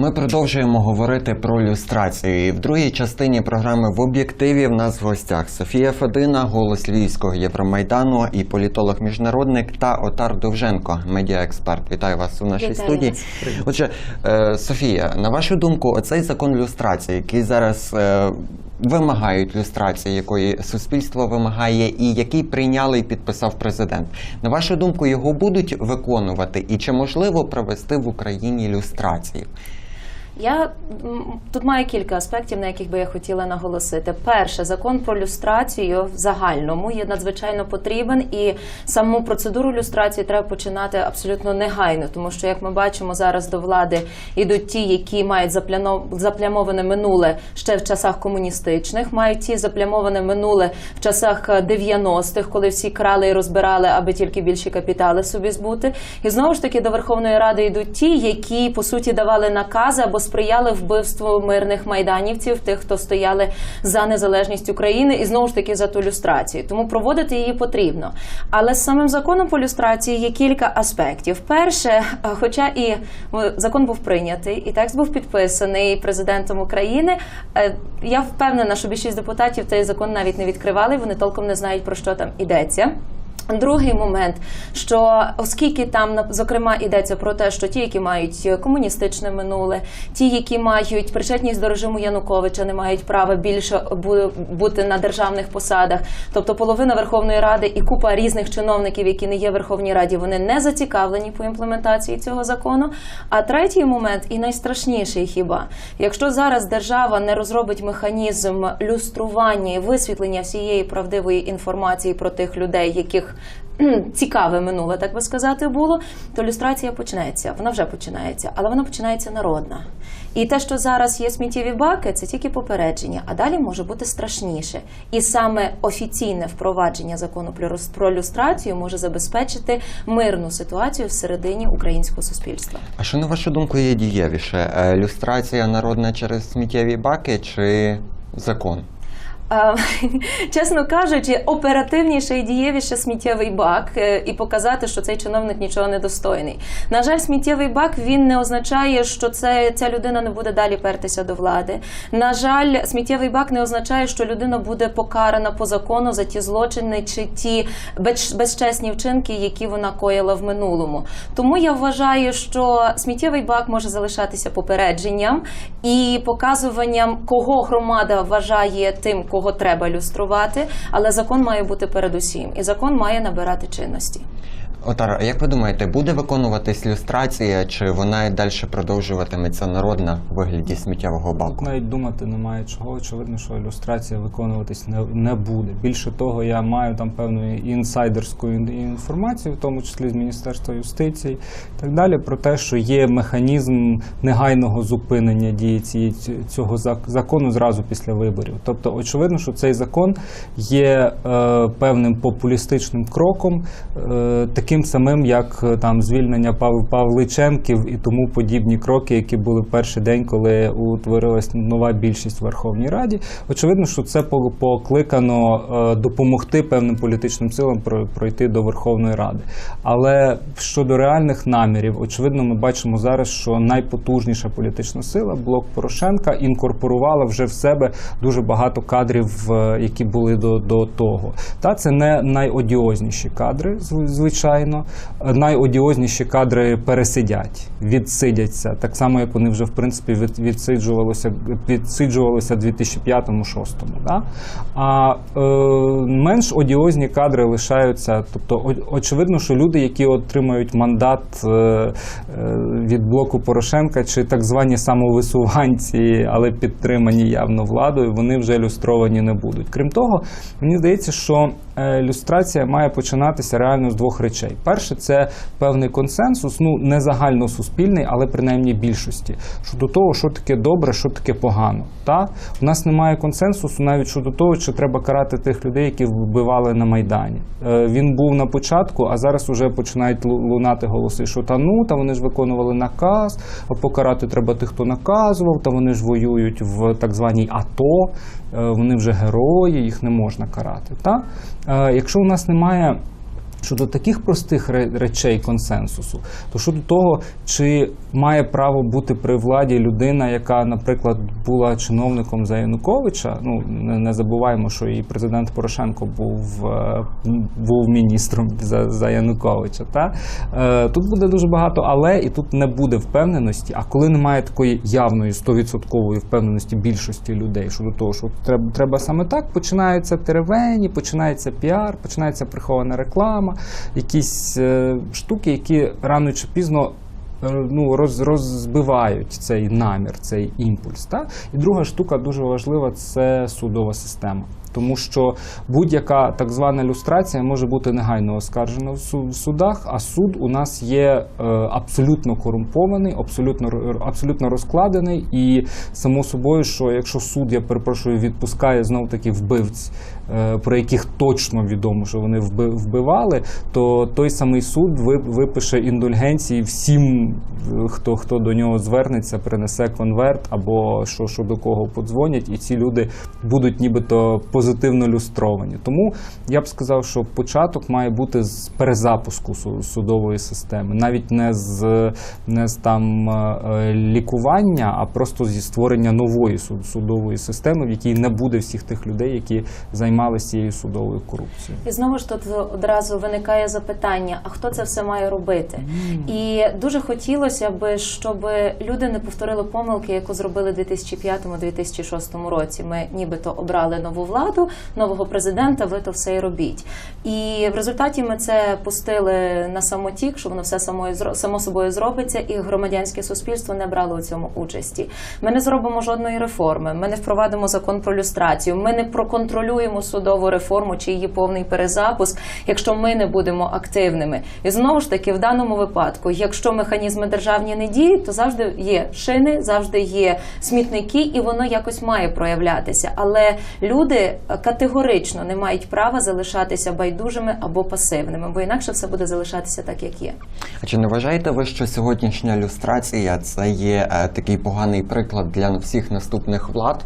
Ми продовжуємо говорити про люстрацію. І в другій частині програми в об'єктиві в нас в гостях Софія Федина, голос Львівського Євромайдану і політолог-міжнародник та Отар Довженко, медіаексперт. Вітаю вас у нашій Вітаю студії. вас. Отже, е, Софія, на вашу думку, оцей закон люстрації, який зараз е, вимагають люстрації, якої суспільство вимагає, і який прийняли і підписав президент. На вашу думку, його будуть виконувати, і чи можливо провести в Україні люстрацію? Я тут маю кілька аспектів, на яких би я хотіла наголосити. Перше, закон про люстрацію в загальному є надзвичайно потрібен, і саму процедуру люстрації треба починати абсолютно негайно, тому що, як ми бачимо, зараз до влади йдуть ті, які мають заплямоване минуле ще в часах комуністичних, мають ті заплямоване минуле в часах е, 90-х, коли всі крали і розбирали, аби тільки більші капітали собі збути. І знову ж таки до Верховної Ради йдуть ті, які по суті давали накази або сприяли вбивству мирних майданівців, тих, хто стояли за незалежність України, і знову ж таки за ту люстрацію. Тому проводити її потрібно. Але з самим законом по люстрації є кілька аспектів. Перше, хоча і е, закон був прийнятий, і текст був підписаний президентом України. е, Я впевнена, що більшість депутатів цей закон навіть не відкривали. Вони толком не знають про що там йдеться. Другий момент, що оскільки там зокрема йдеться про те, що ті, які мають комуністичне минуле, ті, які мають причетність до режиму Януковича, не мають права більше бути на державних посадах. Тобто половина Верховної Ради і купа різних чиновників, які не є в Верховній Раді, вони не зацікавлені по імплементації цього закону. А третій момент, і найстрашніший хіба, якщо зараз держава не розробить механізм люстрування і висвітлення всієї правдивої інформації про тих людей, яких цікаве минуле, так би сказати, було, то люстрація почнеться. Вона вже починається, але вона починається народна. І те, що зараз є сміттєві баки, це тільки попередження, а далі може бути страшніше. І саме офіційне впровадження закону про люстрацію може забезпечити мирну ситуацію всередині українського суспільства. А що на вашу думку є дієвіше? Е, Люстрація народна через сміттєві баки чи закон? Чесно кажучи, оперативніше і дієвіше сміттєвий бак е, і показати, що цей чиновник нічого не достойний. На жаль, сміттєвий бак він не означає, що це ця людина не буде далі пертися до влади. На жаль, сміттєвий бак не означає, що людина буде покарана по закону за ті злочини чи ті безчесні вчинки, які вона коїла в минулому. Тому я вважаю, що сміттєвий бак може залишатися попередженням і показуванням, кого громада вважає тим, кого треба люструвати, але закон має бути передусім, і закон має набирати чинності. Отар, а як ви думаєте, буде виконуватись люстрація, чи вона і далі продовжуватиметься народна в вигляді сміттєвого баку? Навіть думати немає чого. Очевидно, що ілюстрація виконуватись не, не буде. Більше того, я маю там певну інсайдерську ін- інформацію, в тому числі з Міністерства юстиції і так далі, про те, що є механізм негайного зупинення дії цієї цього закону зразу після виборів. Тобто, очевидно, що цей закон є е, певним популістичним кроком, е, таким самим, як е, там звільнення Пав- Павличенків і тому подібні кроки, які були в перший день, коли утворилась нова більшість в Верховній Раді. Очевидно, що це покликано е, допомогти певним політичним силам про- пройти до Верховної Ради. Але щодо реальних намірів, очевидно, ми бачимо зараз, що найпотужніша політична сила блок Порошенка інкорпорувала вже в себе дуже багато кадрів, е, які були до, до того. Та це не найодіозніші кадри, зв- звичайно. Найодіозніші кадри пересидять, відсидяться, так само як вони вже в принципі від, відсиджувалися, відсиджувалися в 2005-2006. Да? А е, менш одіозні кадри лишаються. Тобто, очевидно, що люди, які отримають мандат е, е, від блоку Порошенка, чи так звані самовисуванці, але підтримані явно владою, вони вже люстровані не будуть. Крім того, мені здається, що люстрація має починатися реально з двох речей. Перше, це певний консенсус, ну не загальносуспільний, але принаймні більшості щодо того, що таке добре, що таке погано. Та у нас немає консенсусу навіть щодо того, чи треба карати тих людей, які вбивали на майдані. Е, Він був на початку, а зараз вже починають лунати голоси, що та ну та вони ж виконували наказ, а покарати треба тих, хто наказував, та вони ж воюють в так званій АТО, е, вони вже герої, їх не можна карати. Та? Якщо у нас немає щодо таких простих речей консенсусу, то щодо того, чи має право бути при владі людина, яка, наприклад, була чиновником за Януковича. Ну не, забуваємо, що і президент Порошенко був, е, був міністром за, за Януковича. Та? Е, тут буде дуже багато, але і тут не буде впевненості. А коли немає такої явної 100% впевненості більшості людей щодо того, що треба, треба саме так, починаються теревені, починається піар, починається прихована реклама, якісь е, штуки, які рано чи пізно. е, Ну, роз, розбивають цей намір, цей імпульс. Та? І друга штука дуже важлива це судова система. Тому що будь-яка так звана люстрація може бути негайно оскаржена в судах, а суд у нас є е, абсолютно корумпований, абсолютно абсолютно розкладений. І само собою, що якщо суд, я перепрошую, відпускає знов таки вбивць, про яких точно відомо, що вони вби- вбивали, то той самий суд ви- випише індульгенції всім, е, хто, хто до нього звернеться, принесе конверт або що, що до кого подзвонять, і ці люди будуть нібито позитивно люстровані. Тому я б сказав, що початок має бути з перезапуску су- судової системи, навіть не з, не з там е, лікування, а просто зі створення нової суд- судової системи, в якій не буде всіх тих людей, які займалися цією судовою корупцією. І знову ж тут одразу виникає запитання: а хто це все має робити? І дуже хотілося б, щоб люди не повторили помилки, яку зробили в 2005-2006 році. Ми нібито обрали нову владу, нового президента. Ви то все і робіть. І в результаті ми це пустили на самотік, що воно все самою зро- само собою зробиться, і громадянське суспільство не брало у цьому участі. Ми не зробимо жодної реформи. Ми не впровадимо закон про люстрацію. Ми не проконтролюємо судову реформу чи її повний перезапуск, якщо ми не будемо активними. І знову ж таки, в даному випадку, якщо механізми державні не діють, то завжди є шини, завжди є смітники, і воно якось має проявлятися. Але люди категорично не мають права залишатися байдужими або пасивними, бо інакше все буде залишатися так, як є. А чи не вважаєте ви, що сьогоднішня люстрація це є е, такий поганий приклад для всіх наступних влад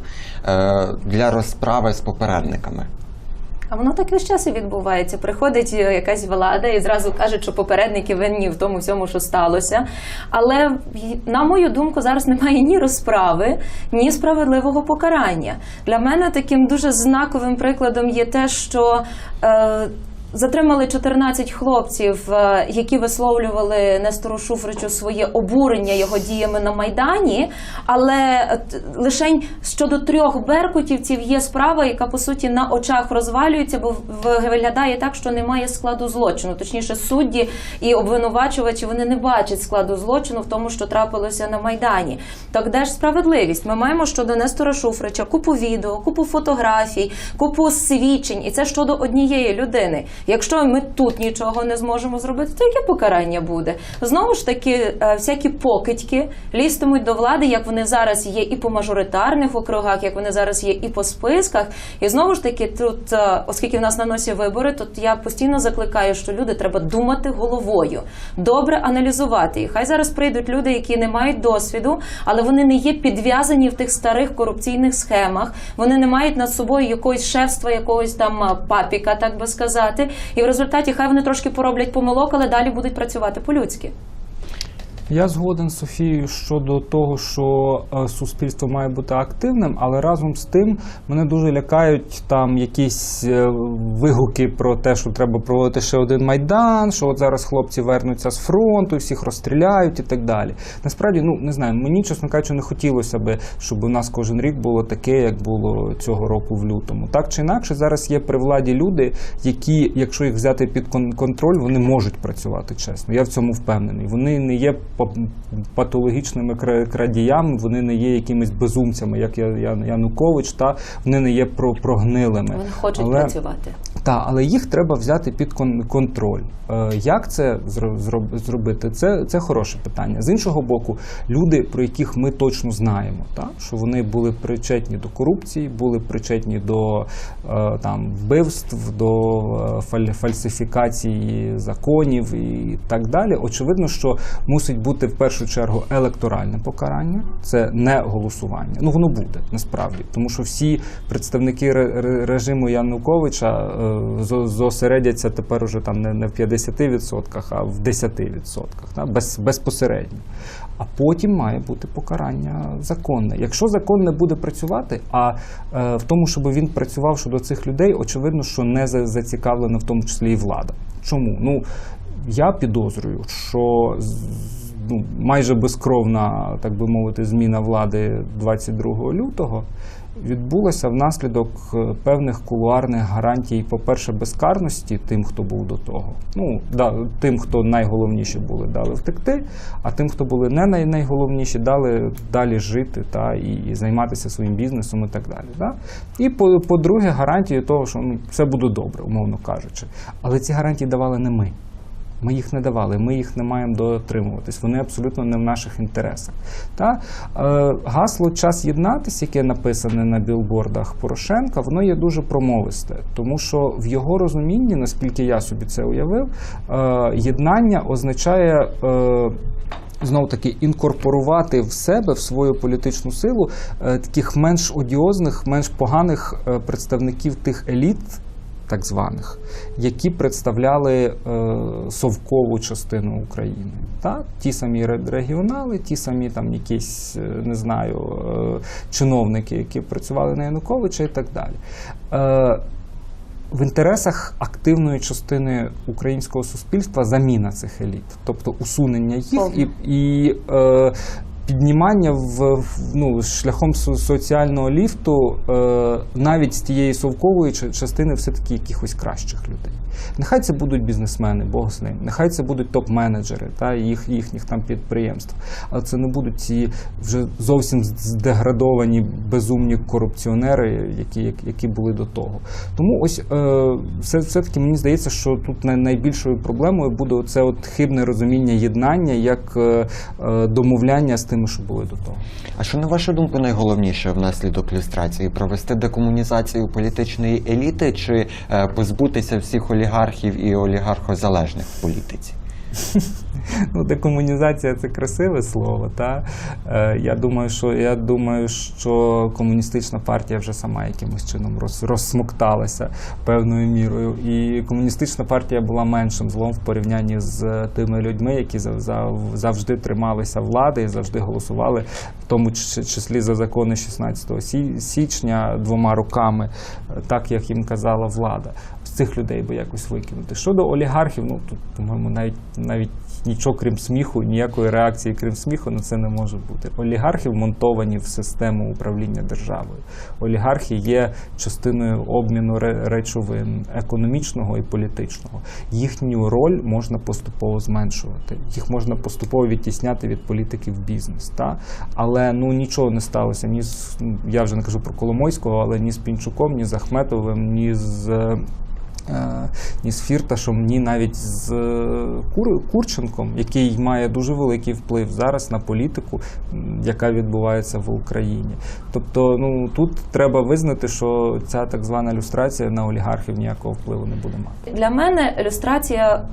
для розправи з попередниками? А воно так весь час і відбувається. Приходить е, якась влада і зразу каже, що попередники винні в тому всьому, що сталося. Але на мою думку, зараз немає ні розправи, ні справедливого покарання. Для мене таким дуже знаковим прикладом є те, що. Е, Затримали 14 хлопців, е, які висловлювали Нестору Шуфричу своє обурення його діями на майдані. Але е, лишень щодо трьох беркутівців є справа, яка по суті на очах розвалюється, бо виглядає так, що немає складу злочину. Точніше, судді і обвинувачувачі вони не бачать складу злочину в тому, що трапилося на майдані. Так де ж справедливість? Ми маємо щодо Нестора Шуфрича купу відео, купу фотографій, купу свідчень, і це щодо однієї людини. Якщо ми тут нічого не зможемо зробити, то яке покарання буде? Знову ж таки, е, всякі покидьки лізтимуть до влади, як вони зараз є і по мажоритарних округах, як вони зараз є і по списках. І знову ж таки, тут, е, оскільки в нас на носі вибори, то я постійно закликаю, що люди треба думати головою, добре аналізувати. І хай зараз прийдуть люди, які не мають досвіду, але вони не є підв'язані в тих старих корупційних схемах. Вони не мають над собою якогось шефства, якогось там е, папіка, так би сказати. І в результаті хай вони трошки пороблять помилок, але далі будуть працювати по-людськи. Я згоден з Софією щодо того, що е, суспільство має бути активним, але разом з тим мене дуже лякають там якісь е, вигуки про те, що треба проводити ще один майдан, що от зараз хлопці вернуться з фронту, всіх розстріляють і так далі. Насправді, ну не знаю, мені чесно кажучи, не хотілося би, щоб у нас кожен рік було таке, як було цього року в лютому. Так чи інакше, зараз є при владі люди, які, якщо їх взяти під кон- контроль, вони можуть працювати чесно. Я в цьому впевнений. Вони не є патологічними кра- крадіями, вони не є якимись безумцями, як Я- Я- Янукович, та вони не є про прогнилими. Вони хочуть Але- працювати. та, але їх треба взяти під кон- контроль. Е, як це зроб- зробити? Це, це хороше питання. З іншого боку, люди, про яких ми точно знаємо, та, що вони були причетні до корупції, були причетні до е, там, вбивств, до е, фальсифікації законів і так далі. Очевидно, що мусить бути в першу чергу електоральне покарання, це не голосування. Ну воно буде насправді, тому що всі представники ре- ре- режиму Януковича е, зосередяться тепер уже там не, в 50%, а в 10%, да, без, безпосередньо. А потім має бути покарання законне. Якщо закон не буде працювати, а е, в тому, щоб він працював щодо цих людей, очевидно, що не за- зацікавлена в тому числі і влада. Чому? Ну я підозрюю, що ну, майже безкровна, так би мовити, зміна влади 22 лютого відбулася внаслідок е, певних кулуарних гарантій, по-перше, безкарності тим, хто був до того. Ну, да, тим, хто найголовніші були, дали втекти, а тим, хто були не най- найголовніші, дали далі жити та, і, і займатися своїм бізнесом і так далі. Да? І по- по-друге, гарантії того, що ну, все буде добре, умовно кажучи. Але ці гарантії давали не ми. Ми їх не давали, ми їх не маємо дотримуватись. Вони абсолютно не в наших інтересах. Та? Е, гасло Час єднатися, яке написане на білбордах Порошенка, воно є дуже промовисте, тому що в його розумінні, наскільки я собі це уявив, е, єднання означає. Е, Знову таки інкорпорувати в себе в свою політичну силу е, таких менш одіозних, менш поганих е, представників тих еліт, так званих, які представляли е, совкову частину України. Та? Ті самі регіонали, ті самі там якісь, е, не знаю, е, чиновники, які працювали на Януковича і так далі. Е, в інтересах активної частини українського суспільства заміна цих еліт, тобто усунення їх і, і е, піднімання в, ну, шляхом со- соціального ліфту е, навіть з тієї совкової ча- частини все-таки якихось кращих людей. Нехай це будуть бізнесмени, Бог з ним, нехай це будуть топ-менеджери та їх, їхніх там підприємств. Але це не будуть ці вже зовсім здеградовані безумні корупціонери, які, які були до того. Тому ось е, все, все-таки мені здається, що тут найбільшою проблемою буде це хибне розуміння єднання як е, е, домовляння з тими, що були до того. А що на вашу думку найголовніше внаслідок люстрації? Провести декомунізацію політичної еліти чи е, позбутися всіх олігархів і олігархозалежних в політиці? Ну, декомунізація це красиве слово. Та? Е, я, думаю, що, я думаю, що комуністична партія вже сама якимось чином роз, розсмокталася певною мірою. І комуністична партія була меншим злом в порівнянні з тими людьми, які зав- зав- завжди трималися влади і завжди голосували, в тому числі за закони 16 січня двома руками, так як їм казала влада. Цих людей би якось викинути. Щодо олігархів, ну тут, по-моєму, навіть навіть нічого крім сміху, ніякої реакції, крім сміху, на це не може бути. Олігархи вмонтовані в систему управління державою. Олігархи є частиною обміну ре- речовин економічного і політичного. Їхню роль можна поступово зменшувати. Їх можна поступово відтісняти від політики в бізнес. Та? Але ну нічого не сталося ні з ну, я вже не кажу про Коломойського, але ні з Пінчуком, ні з Ахметовим, ні з. Е, ні з Фірташом, ні навіть з е, Кур, Курченком, який має дуже великий вплив зараз на політику, яка відбувається в Україні. Тобто, ну тут треба визнати, що ця так звана люстрація на олігархів ніякого впливу не буде мати. Для мене ілюстрація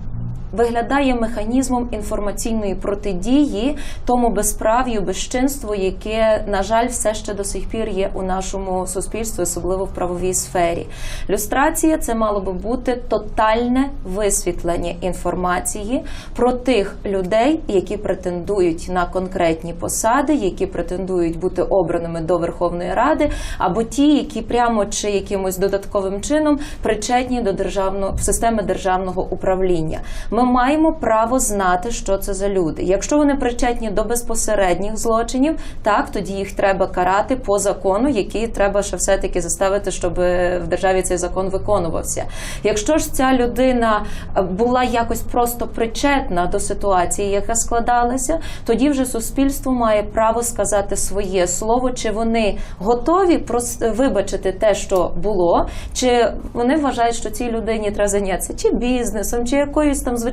виглядає механізмом інформаційної протидії тому безправ'ю, безчинству, яке, на жаль, все ще до сих пір є у нашому суспільстві, особливо в правовій сфері. Люстрація це мало би бути тотальне висвітлення інформації про тих людей, які претендують на конкретні посади, які претендують бути обраними до Верховної Ради, або ті, які прямо чи якимось додатковим чином причетні до державного системи державного управління. Ми маємо право знати, що це за люди. Якщо вони причетні до безпосередніх злочинів, так тоді їх треба карати по закону, який треба ще все таки заставити, щоб в державі цей закон виконувався. Якщо ж ця людина е, була якось просто причетна до ситуації, яка складалася, тоді вже суспільство має право сказати своє слово, чи вони готові вибачити те, що було, чи вони вважають, що цій людині треба зайнятися чи бізнесом, чи якоюсь там звичайною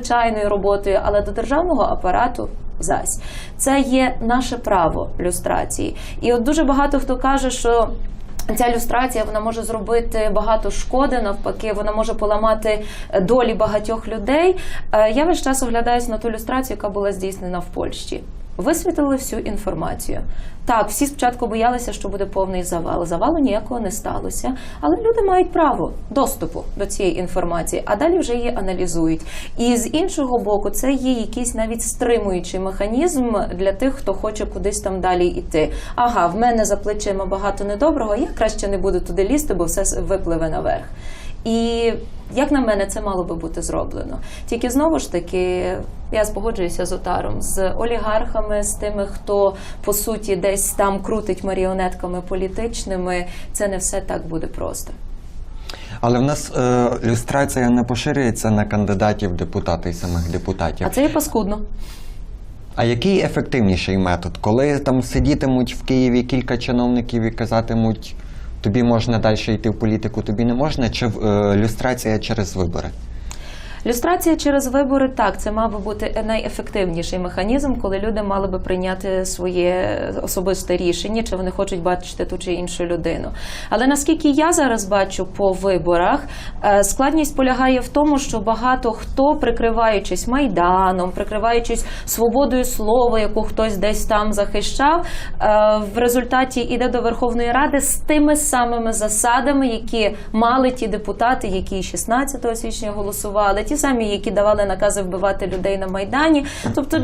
роботою, але до державного апарату. Зась це є наше право люстрації, і от дуже багато хто каже, що Ця люстрація вона може зробити багато шкоди, навпаки, вона може поламати долі багатьох людей. Е, Я весь час оглядаюся на ту люстрацію, яка була здійснена в Польщі. Висвітлили всю інформацію. Так, всі спочатку боялися, що буде повний завал. Завалу ніякого не сталося. Але люди мають право доступу до цієї інформації, а далі вже її аналізують. І з іншого боку, це є якийсь навіть стримуючий механізм для тих, хто хоче кудись там далі йти. Ага, в мене за плечима багато недоброго, я краще не буду туди лізти, бо все випливе наверх. І як на мене, це мало би бути зроблено. Тільки знову ж таки, я спогоджуюся з Отаром, з олігархами, з тими, хто по суті десь там крутить маріонетками політичними. Це не все так буде просто. Але в нас е, люстрація не поширюється на кандидатів в депутати і самих депутатів. А це є паскудно. А який ефективніший метод? Коли там сидітимуть в Києві кілька чиновників і казатимуть, тобі можна далі йти в політику, тобі не можна, чи е, люстрація через вибори? Люстрація через вибори так, це мав би бути найефективніший механізм, коли люди мали би прийняти своє особисте рішення, чи вони хочуть бачити ту чи іншу людину. Але наскільки я зараз бачу по виборах, е, складність полягає в тому, що багато хто, прикриваючись майданом, прикриваючись свободою слова, яку хтось десь там захищав, е, в результаті йде до Верховної Ради з тими самими засадами, які мали ті депутати, які 16 січня голосували, ті самі, які давали накази вбивати людей на майдані. Тобто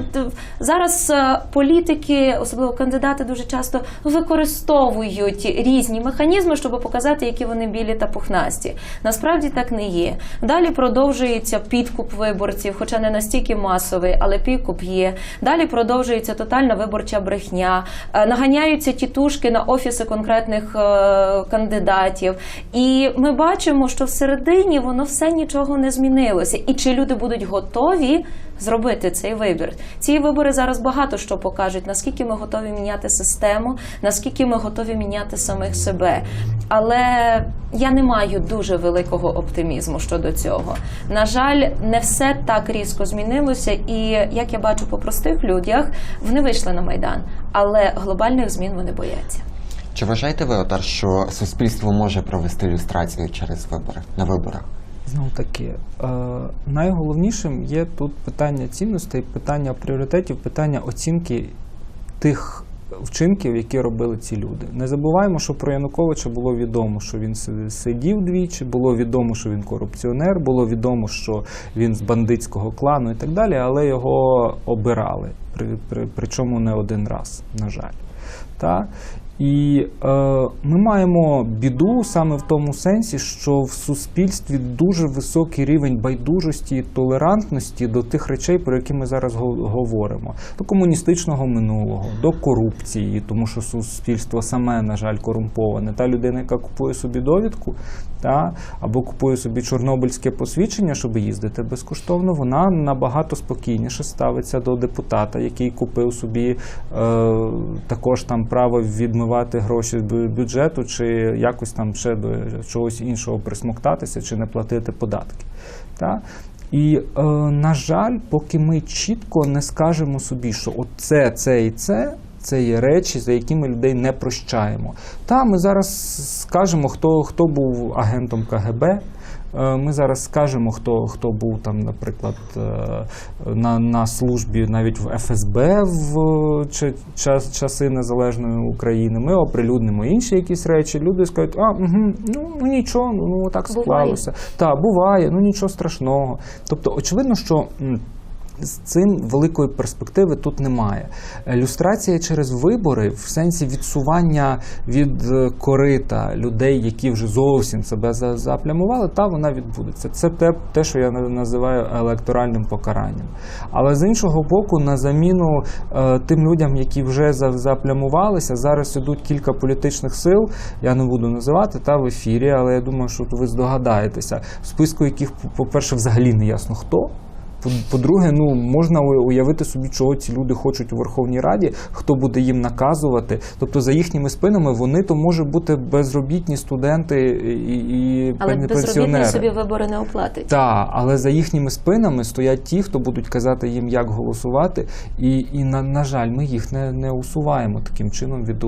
зараз е, політики, особливо кандидати, дуже часто використовують різні механізми, щоб показати, які вони білі та пухнасті. Насправді так не є. Далі продовжується підкуп виборців, хоча не настільки масовий, але підкуп є. Далі продовжується тотальна виборча брехня, е, наганяються тітушки на офіси конкретних е, кандидатів. І ми бачимо, що всередині воно все нічого не змінилося. І чи люди будуть готові зробити цей вибір? Ці вибори зараз багато що покажуть, наскільки ми готові міняти систему, наскільки ми готові міняти самих себе. Але я не маю дуже великого оптимізму щодо цього. На жаль, не все так різко змінилося, і як я бачу по простих людях, вони вийшли на майдан, але глобальних змін вони бояться. Чи вважаєте ви, Отар, що суспільство може провести люстрацію через вибори на виборах? Знову таки, е, найголовнішим є тут питання цінностей, питання пріоритетів, питання оцінки тих вчинків, які робили ці люди. Не забуваємо, що про Януковича було відомо, що він сидів двічі, було відомо, що він корупціонер, було відомо, що він з бандитського клану і так далі, але його обирали, при, при, причому не один раз, на жаль. І е, ми маємо біду саме в тому сенсі, що в суспільстві дуже високий рівень байдужості і толерантності до тих речей, про які ми зараз говоримо: до комуністичного минулого, до корупції, тому що суспільство саме, на жаль, корумповане. Та людина, яка купує собі довідку, та, або купує собі чорнобильське посвідчення, щоб їздити безкоштовно, вона набагато спокійніше ставиться до депутата, який купив собі е, також там право відмивати гроші з бюджету, чи якось там ще до чогось іншого присмоктатися, чи не платити податки. Та? І, е, на жаль, поки ми чітко не скажемо собі, що от це, це і це. Це є речі, за які ми людей не прощаємо. Та ми зараз скажемо, хто, хто був агентом КГБ. Е, Ми зараз скажемо, хто, хто був там, наприклад, е, на, на службі навіть в ФСБ в чи- час, часи незалежної України. Ми оприлюднимо інші якісь речі. Люди скажуть, а угу, ну, ну нічого, ну так Буває. Та буває, ну нічого страшного. Тобто, очевидно, що. З цим великої перспективи тут немає. Люстрація через вибори в сенсі відсування від е, корита людей, які вже зовсім себе за- заплямували, та вона відбудеться. Це те, те, що я на- називаю електоральним покаранням. Але з іншого боку, на заміну е, тим людям, які вже за- заплямувалися, зараз ідуть кілька політичних сил. Я не буду називати та в ефірі, але я думаю, що ви здогадаєтеся, в списку яких, по-перше, взагалі не ясно хто. По- По-друге, ну можна уявити собі, чого ці люди хочуть у Верховній Раді, хто буде їм наказувати. Тобто за їхніми спинами вони то може бути безробітні студенти і, і Але пенсіонери. собі вибори не оплатить. Так, але за їхніми спинами стоять ті, хто будуть казати їм, як голосувати, і, і на, на жаль, ми їх не, не усуваємо таким чином від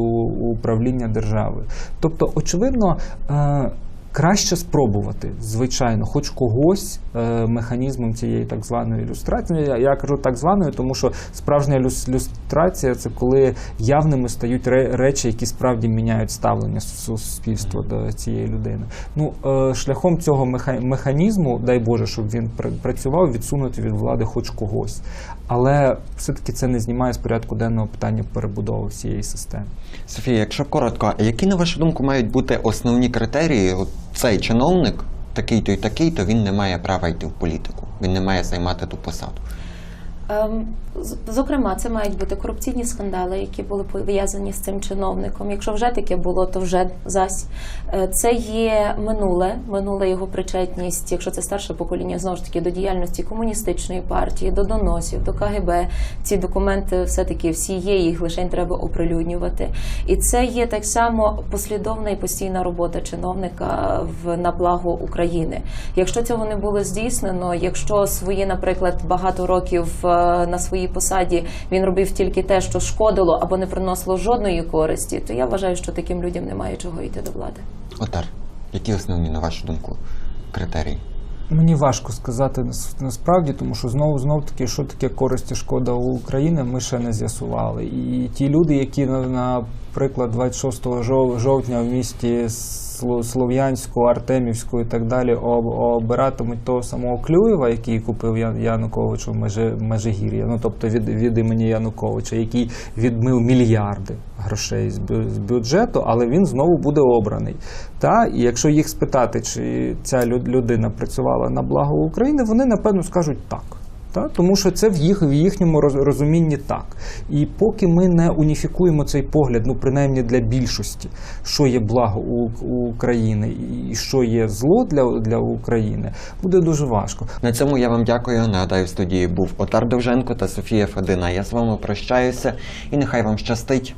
управління державою. Тобто, очевидно, е, Краще спробувати, звичайно, хоч когось е, механізмом цієї так званої ілюстрації. Я, я кажу так званої, тому що справжня люс- люстрація це коли явними стають ре- речі, які справді міняють ставлення суспільства до цієї людини. Ну е, шляхом цього меха- механізму, дай Боже, щоб він пр- працював, відсунути від влади хоч когось. Але все-таки це не знімає з порядку денного питання перебудови всієї системи. Софія, якщо коротко, які на вашу думку мають бути основні критерії? Цей чиновник, такий-то і такий-то, він не має права йти в політику, він не має займати ту посаду. Ем, Зокрема, це мають бути корупційні скандали, які були пов'язані з цим чиновником. Якщо вже таке було, то вже зась. Е, Це є минуле, минуле його причетність, якщо це старше покоління, знову ж таки до діяльності комуністичної партії, до доносів, до КГБ. Ці документи все-таки всі є, їх лише треба оприлюднювати. І це є так само послідовна і постійна робота чиновника в на благо України. Якщо цього не було здійснено, якщо свої, наприклад, багато років е, на своїй посаді він робив тільки те, що шкодило або не приносило жодної користі, то я вважаю, що таким людям немає чого йти до влади. Отар, які основні, на вашу думку, критерії? Мені важко сказати нас- насправді, тому що знову знов таки, що таке користь і шкода у України, ми ще не з'ясували. І ті люди, які на- наприклад 26 жов- жовтня в місті Сло- Слов'янську, Артемівську і так далі обиратимуть того самого Клюєва, який купив Ян Янукович у Межигір'я, ну тобто від, від імені Януковича, який відмив мільярди грошей з бюджету, але він знову буде обраний. Та і якщо їх спитати, чи ця людина працювала на благо України, вони напевно скажуть так. Та? Тому що це в їх в їхньому роз- розумінні так. І поки ми не уніфікуємо цей погляд, ну принаймні для більшості, що є благо у, у України і що є зло для, для України, буде дуже важко. На цьому я вам дякую. Нагадаю, в студії був Отар Довженко та Софія Федина. Я з вами прощаюся і нехай вам щастить.